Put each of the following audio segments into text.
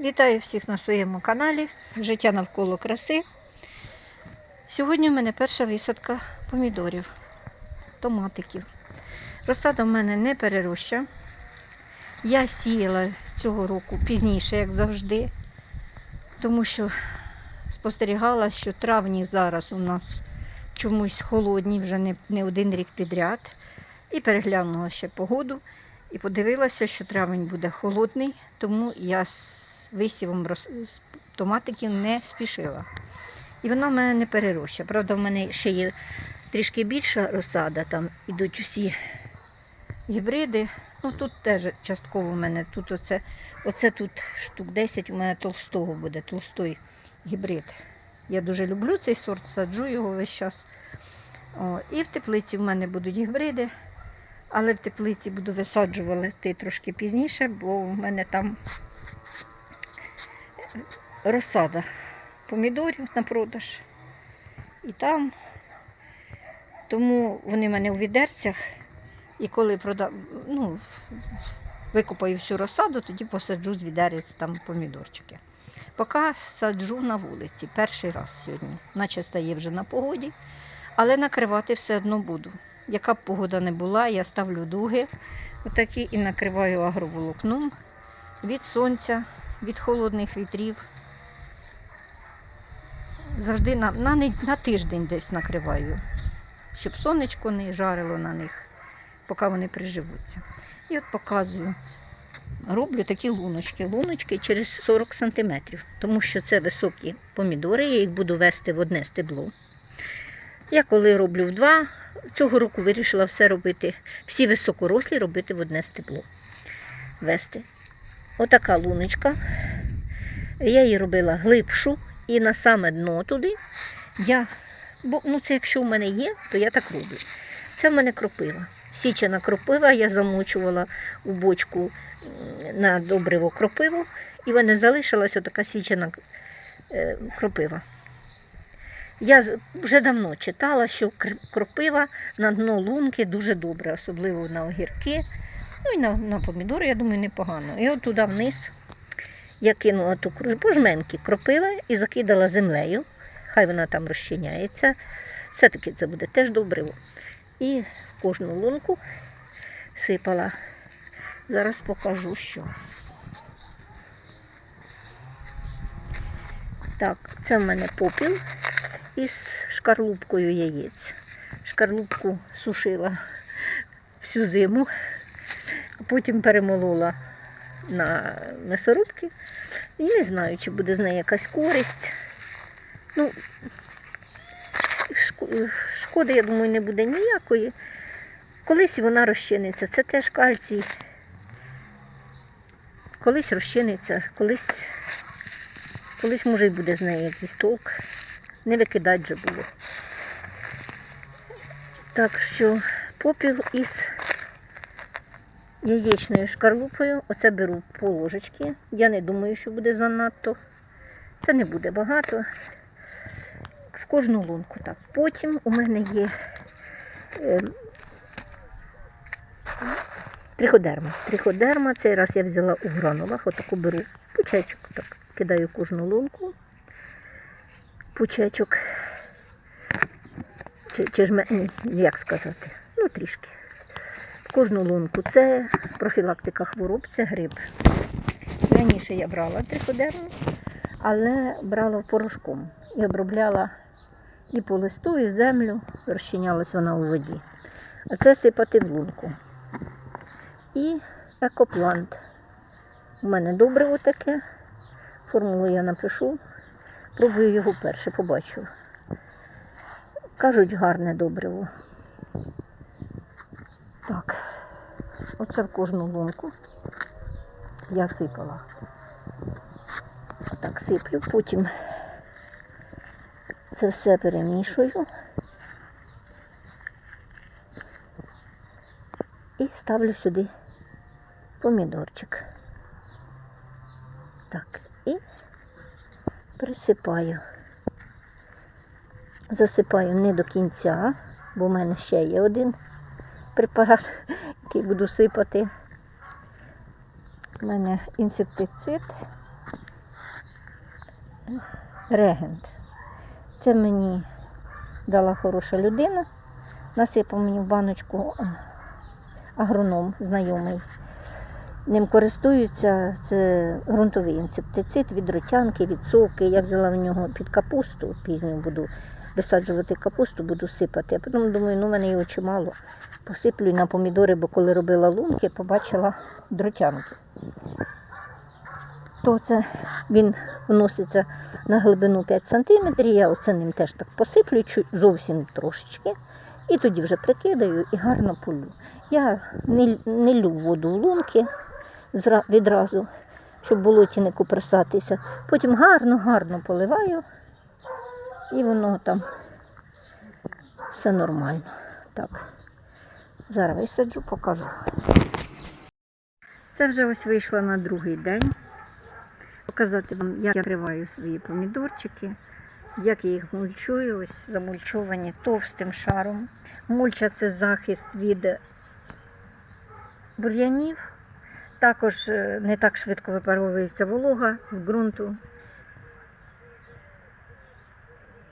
Вітаю всіх на своєму каналі Життя навколо краси. Сьогодні в мене перша висадка помідорів, томатиків. Розсада в мене не перероща. Я сіяла цього року пізніше, як завжди, тому що спостерігала, що травні зараз у нас чомусь холодні, вже не, один рік підряд. І переглянула ще погоду. І подивилася, що травень буде холодний, тому я висівом томатиків не спішила. І вона в мене не перероща. Правда, в мене ще є трішки більша розсада, там ідуть усі гібриди. Ну тут теж частково в мене тут оце, оце тут штук 10 у мене толстого буде, толстой гібрид. Я дуже люблю цей сорт, саджу його весь час. О, і в теплиці в мене будуть гібриди. Але в теплиці буду висаджувати трошки пізніше, бо в мене там розсада помідорів на продаж. І там. Тому вони в мене у відерцях. І коли прода... ну, викопаю всю розсаду, тоді посаджу з відерець там помідорчики. Поки саджу на вулиці, перший раз сьогодні, наче стає вже на погоді, але накривати все одно буду. Яка б погода не була, я ставлю дуги отакі і накриваю агроволокном від сонця, від холодних вітрів. Завжди на, на, на тиждень десь накриваю, щоб сонечко не жарило на них, поки вони приживуться. І от показую. Роблю такі луночки. Луночки через 40 см, тому що це високі помідори, я їх буду вести в одне стебло. Я коли роблю в два, цього року вирішила все робити, всі високорослі робити в одне стебло. Вести. Отака луночка. Я її робила глибшу і на саме дно туди. Я, бо, ну це якщо в мене є, то я так роблю. Це в мене кропива. Січена кропива, я замочувала у бочку на добриво кропиву, і в мене залишилась отака січена е, кропива. Я вже давно читала, що кропива на дно лунки дуже добре, особливо на огірки. Ну і на, на помідори, я думаю, непогано. І от туди вниз я кинула ту пожменки кропива і закидала землею. Хай вона там розчиняється. Все-таки це буде теж добриво. І в кожну лунку сипала. Зараз покажу, що. Так, це в мене попіл із шкарлупкою яєць. Шкарлупку сушила всю зиму, потім перемолола на м'ясорубки. І не знаю, чи буде з неї якась користь. Ну, шкоди, я думаю, не буде ніякої. Колись вона розчиниться. Це теж кальцій. Колись розчиниться, колись, колись може й буде з неї якийсь толк. Не викидать же було. Так що попіл із яєчною шкарлупою. Оце беру по ложечки. Я не думаю, що буде занадто. Це не буде багато. В кожну лунку так. Потім у мене є е, триходерма. Триходерма. Цей раз я взяла у гранулах. Отаку беру пучечок, так кидаю кожну лунку. Пучечок. Чи, чи ж ні, як сказати? Ну, трішки. Кожну лунку. Це профілактика хвороб, це гриб. Раніше я брала триходерму, але брала порошком і обробляла і по листу, і землю, розчинялась вона у воді. А це сипати в лунку. І екоплант. У мене добре таке. Формулу я напишу. Пробую його перше, побачу. Кажуть, гарне добриво. Оце в кожну лунку я сипала. Отак сиплю, потім це все перемішую і ставлю сюди помідорчик. Так, і присипаю. Засипаю не до кінця, бо в мене ще є один препарат, буду сипати. У мене інсектицид регент. Це мені дала хороша людина. Насипав мені в баночку агроном знайомий. Ним користуються, це ґрунтовий інсектицид від ротянки, від совки. Я взяла в нього під капусту, пізньо буду висаджувати капусту, буду сипати. А потім думаю, ну в мене його чимало. Посиплю на помідори, бо коли робила лунки, побачила дротянки. То це він вноситься на глибину 5 см. Я оце ним теж так посиплю, зовсім трошечки. І тоді вже прикидаю і гарно полю. Я не, не лю воду в лунки відразу, щоб болоті не куперсатися. Потім гарно-гарно поливаю, і воно там все нормально. Так. Зараз висаджу, покажу. Це вже ось вийшла на другий день. Показати вам, як я криваю свої помідорчики, як я їх мульчую, ось замульчовані товстим шаром. Мульча це захист від бур'янів. Також е, не так швидко випаровується волога з ґрунту.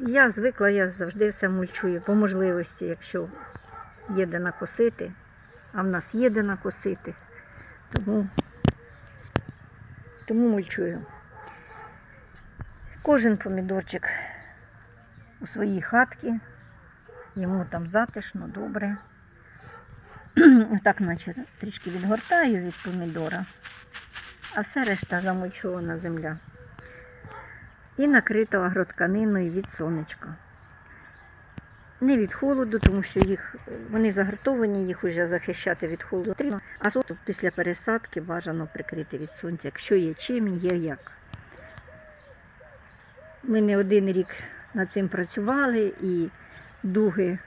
Я звикла, я завжди все мульчую по можливості, якщо є де накосити, а в нас є де накосити. Тому, тому мульчую. Кожен помідорчик у своїй хатці, йому там затишно, добре. Так, наче трішки відгортаю від помідора, а все решта замульчована земля. І накрита агротканиною від сонечка. Не від холоду, тому що їх, вони загартовані, їх вже захищати від холоду потрібно, а соту після пересадки бажано прикрити від сонця, якщо є чим, є як. Ми не один рік над цим працювали, і дуги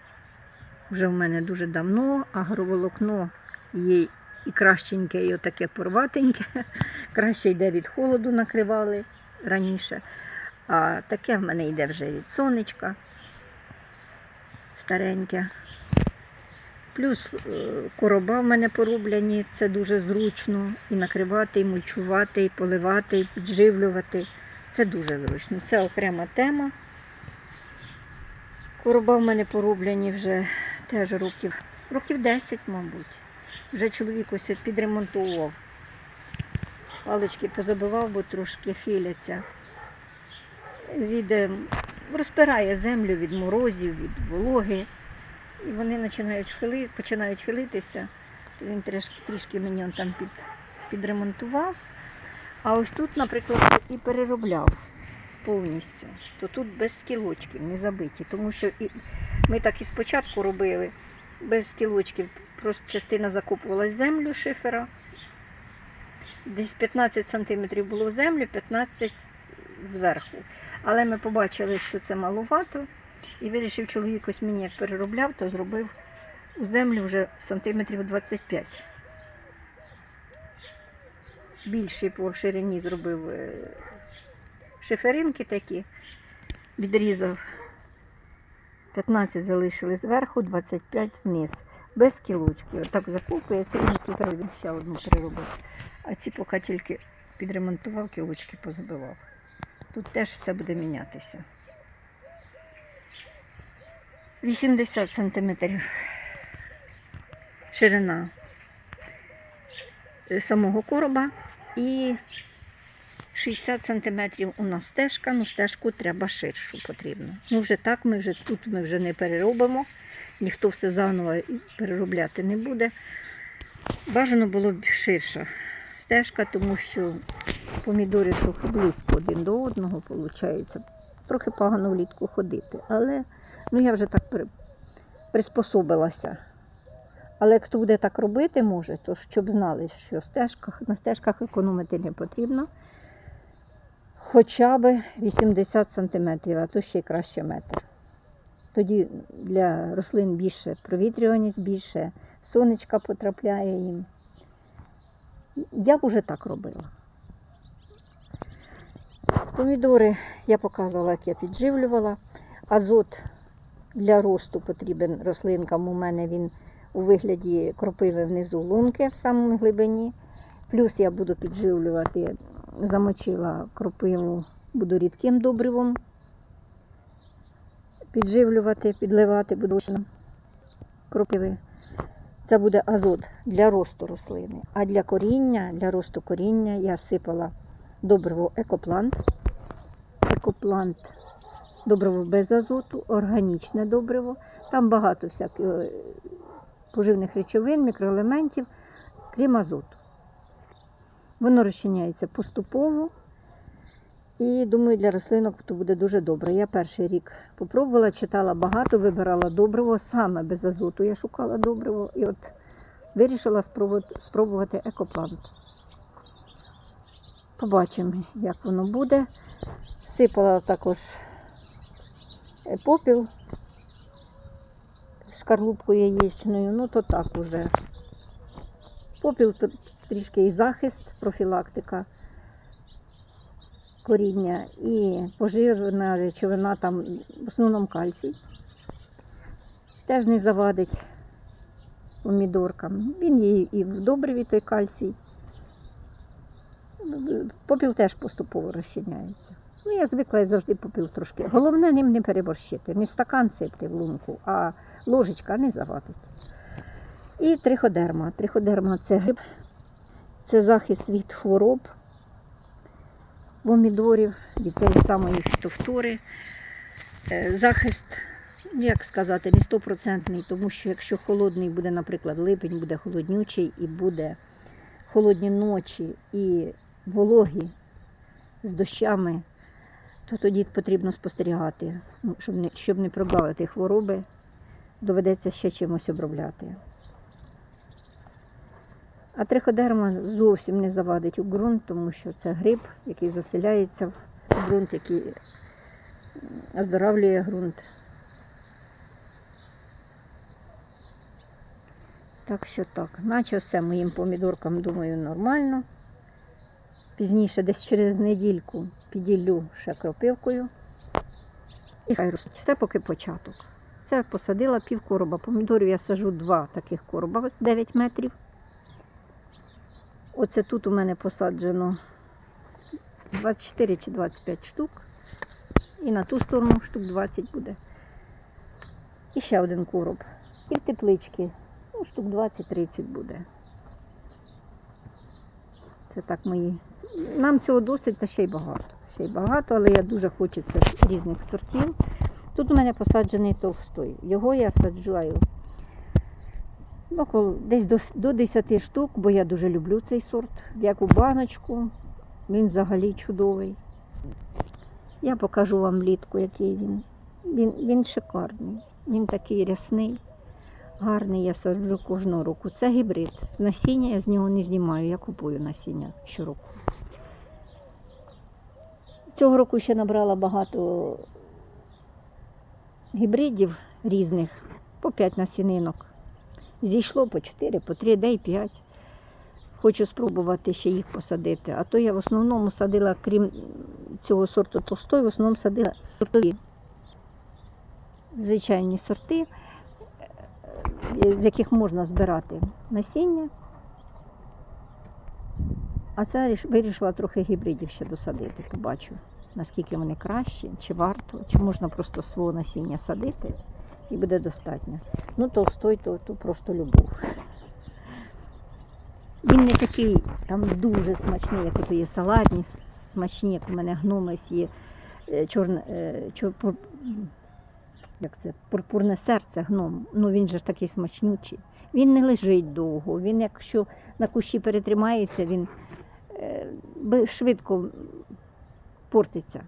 вже в мене дуже давно, агроволокно є і кращеньке, і отаке порватеньке. Краще йде від холоду, накривали раніше. А таке в мене йде вже від сонечка стареньке. Плюс е, короба в мене порублені, це дуже зручно. І накривати, і мульчувати, і поливати, і підживлювати. Це дуже зручно. Це окрема тема. Короба в мене порублені вже теж років, років 10, мабуть. Вже чоловік ось підремонтував. Палички позабивав, бо трошки хиляться. Від, е, розпирає землю від морозів, від вологи. І вони починають, хили, починають хилитися. То він трішки, трішки мені он там під, підремонтував. А ось тут, наприклад, і переробляв повністю. То тут без скілочків, не забиті. Тому що і, ми так і спочатку робили без скілочків. Просто частина закопувалась землю шифера. Десь 15 см було землю, 15 зверху. Але ми побачили, що це маловато. І вирішив чоловік ось мені як переробляв, то зробив у землю вже сантиметрів 25. Більший по ширині зробив е, шиферинки такі, відрізав. 15 залишили зверху, 25 вниз. Без кілочки. Отак закупує, сьогодні тут ще одну переробив. А ці поки тільки підремонтував, кілочки позабивав. Тут теж все буде мінятися. 80 сантиметрів ширина е, самого короба і 60 сантиметрів у нас стежка, ну стежку треба ширшу потрібно. Ну вже так, ми вже тут ми вже не переробимо, ніхто все заново переробляти не буде. Бажано було б ширша стежка, тому що помідори трохи близько один до одного, виходить. Трохи погано влітку ходити. Але ну, я вже так при- приспособилася. Але хто буде так робити, може, то щоб знали, що стежках, на стежках економити не потрібно. Хоча б 80 см, а то ще й краще метр. Тоді для рослин більше провітрюваність, більше сонечка потрапляє їм. Я б уже так робила. Помідори я показувала, як я підживлювала. Азот для росту потрібен рослинкам. У мене він у вигляді кропиви внизу лунки в самому глибині. Плюс я буду підживлювати, замочила кропиву Буду рідким добривом підживлювати, підливати буду кропиви. Це буде азот для росту рослини. А для коріння, для росту коріння я сипала добриво екоплант. Екоплант добриво без азоту, органічне добриво. Там багато всяких е, поживних речовин, мікроелементів, крім азоту. Воно розчиняється поступово. І думаю, для рослинок то буде дуже добре. Я перший рік попробувала, читала багато, вибирала добриво, саме без азоту я шукала добриво і от вирішила спробувати, екоплант. Побачимо, як воно буде. Сипала також е, попіл шкарлупкою яєчною, ну то так уже. Попіл тр- трішки і захист, профілактика коріння і поживна речовина, там в основному кальцій. Теж не завадить помідоркам. Він є і в добриві той кальцій. Попіл теж поступово розчиняється. Ну, я звикла я завжди попіл трошки. Головне ним не переборщити. Не стакан сипти в лунку, а ложечка не завадить. І триходерма. Триходерма це гриб, це захист від хвороб, помідорів, від тієї самої фітофтори. Е, Захист, ну, як сказати, не стопроцентний, тому що якщо холодний буде, наприклад, липень буде холоднючий і буде холодні ночі і вологі з дощами, то тоді потрібно спостерігати, ну, щоб не, щоб не прогавити хвороби, доведеться ще чимось обробляти. А триходерма зовсім не завадить у ґрунт, тому що це гриб, який заселяється в ґрунт, який оздоравлює ґрунт. Так що так, наче все моїм помідоркам, думаю, нормально. Пізніше, десь через недільку, піділлю ще кропивкою. І хай ростуть. Це поки початок. Це посадила пів короба. Помідорів я сажу два таких короба 9 метрів. Оце тут у мене посаджено 24 чи 25 штук. І на ту сторону штук 20 буде. І ще один короб. І в теплички. Ну, штук 20-30 буде. Це так мої. Нам цього досить, та ще й багато. Ще й багато, але я дуже хочу це різних сортів. Тут у мене посаджений товстой. Його я саджаю ну, десь до, до 10 штук, бо я дуже люблю цей сорт. Як у баночку. Він взагалі чудовий. Я покажу вам влітку, який він. Він, він шикарний. Він такий рясний, гарний, я саджу кожного року. Це гібрид. З насіння я з нього не знімаю, я купую насіння щороку. Цього року ще набрала багато гібридів різних, по 5 насінинок. Зійшло по 4, по 3, де й 5. Хочу спробувати ще їх посадити. А то я в основному садила, крім цього сорту толстой, в основному садила сортові. Звичайні сорти, е, з яких можна збирати насіння. А це вирішила трохи гібридів ще досадити. Побачу, наскільки вони кращі, чи варто, чи можна просто свого насіння садити і буде достатньо. Ну, толстой, то, то просто любов. Він не такий там дуже смачний, як є салатні, смачні, як у мене гномець є е, чорне, е, чор, як це, пурпурне серце гном. Ну він же ж такий смачнючий. Він не лежить довго. Він, якщо на кущі перетримається, він е, швидко портиться.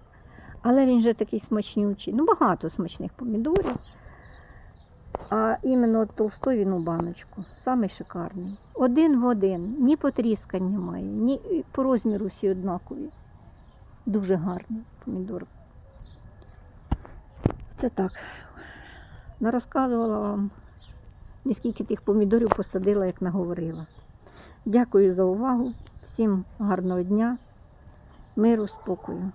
Але він же такий смачнючий. Ну, багато смачних помідорів. А іменно толстой він у баночку. Самий шикарний. Один в один. Ні потріскань немає, ні по розміру всі однакові. Дуже гарний помідор. Це так. Нарозказувала вам, наскільки тих помідорів посадила, як наговорила. Дякую за увагу. Всім гарного дня, миру, спокою.